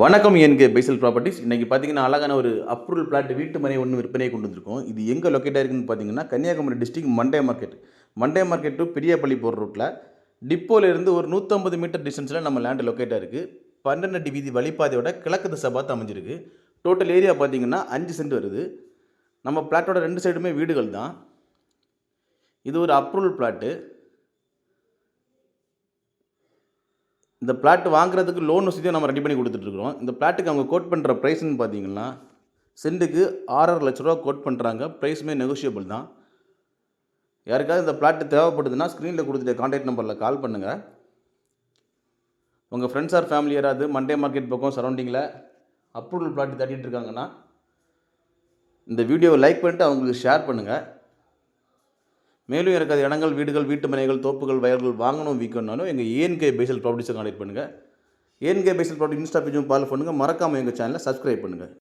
வணக்கம் என்கே பைசல் ப்ராப்பர்ட்டிஸ். இன்றைக்கி பார்த்தீங்கன்னா அழகான ஒரு அப்ரூவல் பிளாட் வீட்டு மனை ஒன்று விற்பனை கொண்டு வந்திருக்கோம். இது எங்கே லொக்கேட்டாக இருக்குன்னு பார்த்தீங்கன்னா Kanyakumari district Monday market Monday market to Periyapalli போகிற ரூட்டில் டிப்போலேருந்து ஒரு நூற்றம்பது மீட்டர் டிஸ்டன்ஸில் நம்ம லேண்டு லொக்கேட்டாக இருக்குது பன்னெண்டு அடி வீதி வழிப்பாதையோட கிழக்கு திசை பார்த்து அமைஞ்சிருக்கு. டோட்டல் ஏரியா பார்த்தீங்கன்னா அஞ்சு சென்ட் வருது. நம்ம பிளாட்டோட ரெண்டு சைடுமே வீடுகள் தான். இது ஒரு அப்ரூவல் பிளாட்டு இந்த பிளாட் வாங்குறதுக்கு லோன் வசதியும் நம்ம ரெடி பண்ணி கொடுத்துட்ருக்குறோம். இந்த பிளாட்டுக்கு அவங்க கோட் பண்ணுற ப்ரைஸ்ன்னு பார்த்தீங்கன்னா சென்ட்டுக்கு ஆறரை லட்ச ரூபா கோட் பண்ணுறாங்க ப்ரைஸுமே நெகோஷியபிள் தான். யாருக்காவது இந்த பிளாட்டு தேவைப்படுதுன்னா ஸ்க்ரீனில் கொடுத்துட்ட காண்டாக்ட் நம்பரில் கால் பண்ணுங்கள் உங்கள் ஃப்ரெண்ட்ஸ் ஆர் ஃபேமிலி யாராவது மண்டே மார்க்கெட் பக்கம் சரௌண்டிங்கில் அப்ரூவல் பிளாட் தட்டிகிட்டு இருக்காங்கன்னா இந்த வீடியோவை லைக் பண்ணிட்டு அவங்களுக்கு ஷேர் பண்ணுங்கள் மேலும் எனக்கு அது இடங்கள் வீடுகள் வீட்டு மனைகள் தோப்புகள் வயல்கள் வாங்கணும் விற்கணும்னாலும் எங்கள் ஏஎன்கே பேசல் ப்ராப்பர்ட்டிஸை கான்டெக்ட் பண்ணுங்கள் ஏஎன்கே பேசல் ப்ராப்பர்ட்டி இன்ஸ்டா பேஜும் ஃபாலோ பண்ணுங்கள் மறக்காமல் எங்கள் சேனலை சப்ஸ்கிரைப் பண்ணுங்கள்